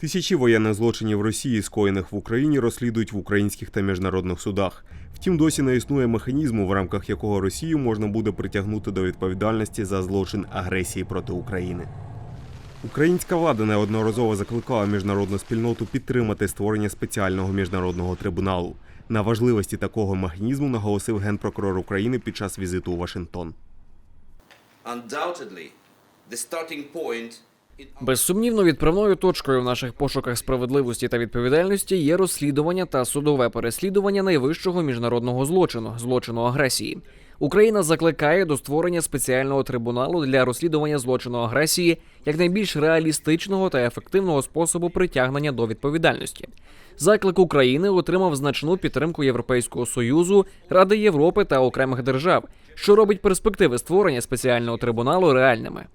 Тисячі воєнних злочинів Росії, скоєних в Україні, розслідують в українських та міжнародних судах. Втім, досі не існує механізму, в рамках якого Росію можна буде притягнути до відповідальності за злочин агресії проти України. Українська влада неодноразово закликала міжнародну спільноту підтримати створення спеціального міжнародного трибуналу. На важливості такого механізму наголосив генпрокурор України під час візиту у Вашингтон. Безсумнівно, відправною точкою в наших пошуках справедливості та відповідальності є розслідування та судове переслідування найвищого міжнародного злочину злочину агресії. Україна закликає до створення спеціального трибуналу для розслідування злочину агресії як найбільш реалістичного та ефективного способу притягнення до відповідальності. Заклик України отримав значну підтримку Європейського союзу, Ради Європи та окремих держав, що робить перспективи створення спеціального трибуналу реальними.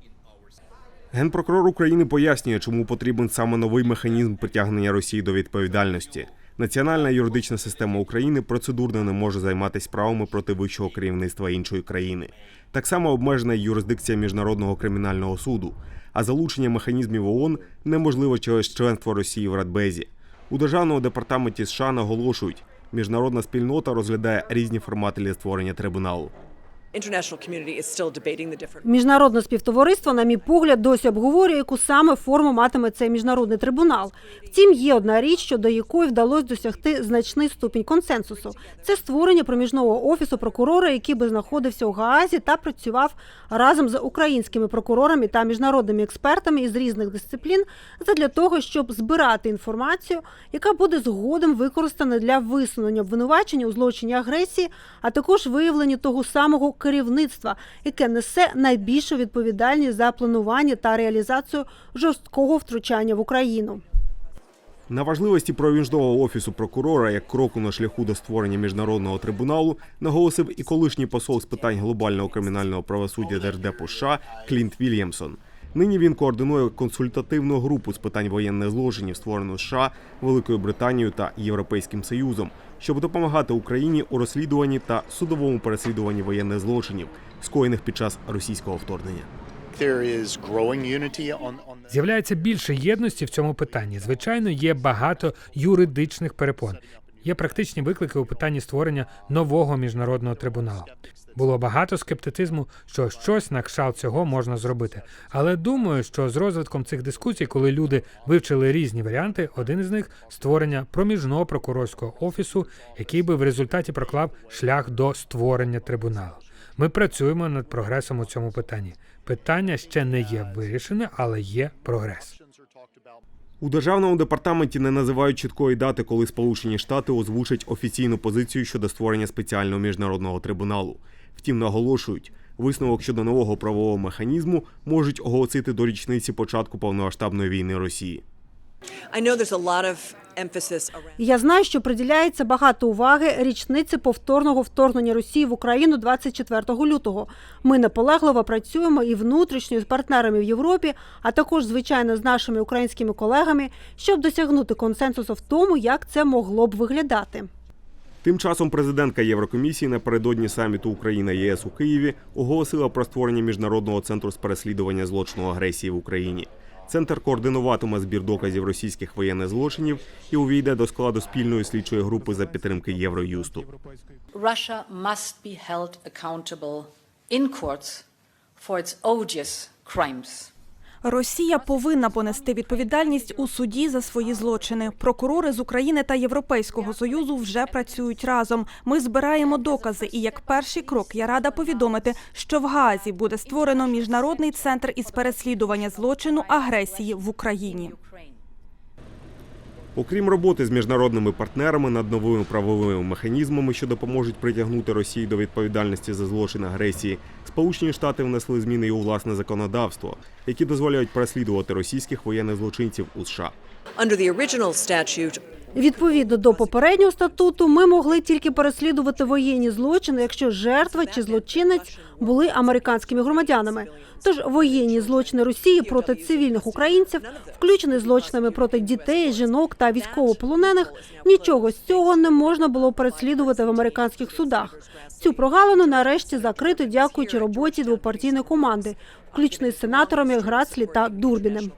Генпрокурор України пояснює, чому потрібен саме новий механізм притягнення Росії до відповідальності. Національна юридична система України процедурно не може займатися справами проти вищого керівництва іншої країни. Так само обмежена юрисдикція міжнародного кримінального суду. А залучення механізмів ООН неможливо через членство Росії в Радбезі. У державному департаменті США наголошують, міжнародна спільнота розглядає різні формати для створення трибуналу. Міжнародне співтовариство, на мій погляд, досі обговорює, яку саме форму матиме цей міжнародний трибунал. Втім, є одна річ, щодо якої вдалося досягти значний ступінь консенсусу. Це створення проміжного офісу прокурора, який би знаходився у Гаазі та працював разом з українськими прокурорами та міжнародними експертами із різних дисциплін, задля того, щоб збирати інформацію, яка буде згодом використана для висунення обвинувачення у злочині агресії, а також виявлення того самого керівництва, яке несе найбільшу відповідальність за планування та реалізацію жорсткого втручання в Україну. На важливості проміжного офісу прокурора як кроку на шляху до створення міжнародного трибуналу наголосив і колишній посол з питань глобального кримінального правосуддя Держдепу США Клінт Вільямсон. Нині він координує консультативну групу з питань воєнних злочинів, створену США, Великою Британією та Європейським Союзом, щоб допомагати Україні у розслідуванні та судовому переслідуванні воєнних злочинів, скоєних під час російського вторгнення. З'являється більше єдності в цьому питанні. Звичайно, є багато юридичних перепон. Є практичні виклики у питанні створення нового міжнародного трибуналу. Було багато скептицизму, що щось на кшалт цього можна зробити. Але думаю, що з розвитком цих дискусій, коли люди вивчили різні варіанти, один із них створення проміжного прокурорського офісу, який би в результаті проклав шлях до створення трибуналу. Ми працюємо над прогресом у цьому питанні. Питання ще не є вирішене, але є прогрес. У державному департаменті не називають чіткої дати, коли Сполучені Штати озвучать офіційну позицію щодо створення спеціального міжнародного трибуналу. Втім, наголошують, висновок щодо нового правового механізму можуть оголосити до річниці початку повномасштабної війни Росії. I know there's a lot of Я знаю, що приділяється багато уваги річниці повторного вторгнення Росії в Україну 24 лютого. Ми наполегливо працюємо і внутрішньо з партнерами в Європі, а також звичайно з нашими українськими колегами, щоб досягнути консенсусу в тому, як це могло б виглядати. Тим часом президентка Єврокомісії напередодні саміту Україна ЄС у Києві оголосила про створення міжнародного центру з переслідування злочину агресії в Україні. Центр координуватиме збір доказів російських воєнних злочинів і увійде до складу спільної слідчої групи за підтримки Євроюсту. Russia must be held accountable in courts for its odious crimes. Росія повинна понести відповідальність у суді за свої злочини. Прокурори з України та Європейського союзу вже працюють разом. Ми збираємо докази. І як перший крок я рада повідомити, що в Газі буде створено міжнародний центр із переслідування злочину агресії в Україні. Окрім роботи з міжнародними партнерами над новими правовими механізмами, що допоможуть притягнути Росію до відповідальності за злочин агресії, Сполучені Штати внесли зміни і у власне законодавство, які дозволяють переслідувати російських воєнних злочинців у США. Відповідно до попереднього статуту, ми могли тільки переслідувати воєнні злочини, якщо жертва чи злочинець були американськими громадянами. Тож воєнні злочини Росії проти цивільних українців, включені злочинами проти дітей, жінок та військовополонених, нічого з цього не можна було переслідувати в американських судах. Цю прогалину нарешті закрито дякуючи роботі двопартійної команди, включно із сенаторами Граслі та Дурбінем.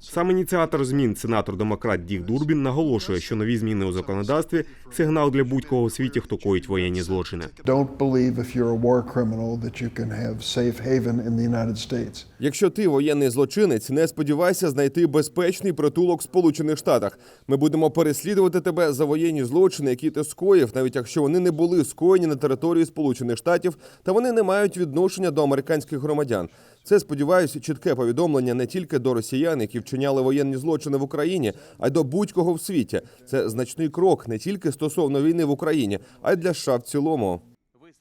Сам ініціатор змін, сенатор демократ Дік Дурбін, наголошує, що нові зміни у законодавстві сигнал для будь-кого у світі, хто коїть воєнні злочини. Don't believe if you're a war criminal that you can have safe haven in the United States. Якщо ти воєнний злочинець, не сподівайся знайти безпечний притулок в Сполучених Штатах. Ми будемо переслідувати тебе за воєнні злочини, які ти скоїв, навіть якщо вони не були скоєні на території Сполучених Штатів, та вони не мають відношення до американських громадян. Це сподіваюся, чітке повідомлення не тільки до росіян, які вчиняли воєнні злочини в Україні, а й до будь-кого в світі. Це значний крок не тільки стосовно війни в Україні, а й для США в цілому.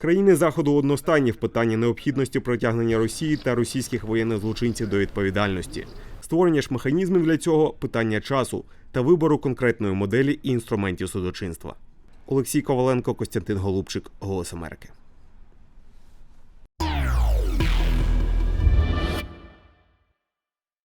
Країни заходу одностайні в питанні необхідності притягнення Росії та російських воєнних злочинців до відповідальності. Створення ж механізмів для цього питання часу та вибору конкретної моделі і інструментів судочинства. Олексій Коваленко, Костянтин Голубчик, Голос Америки.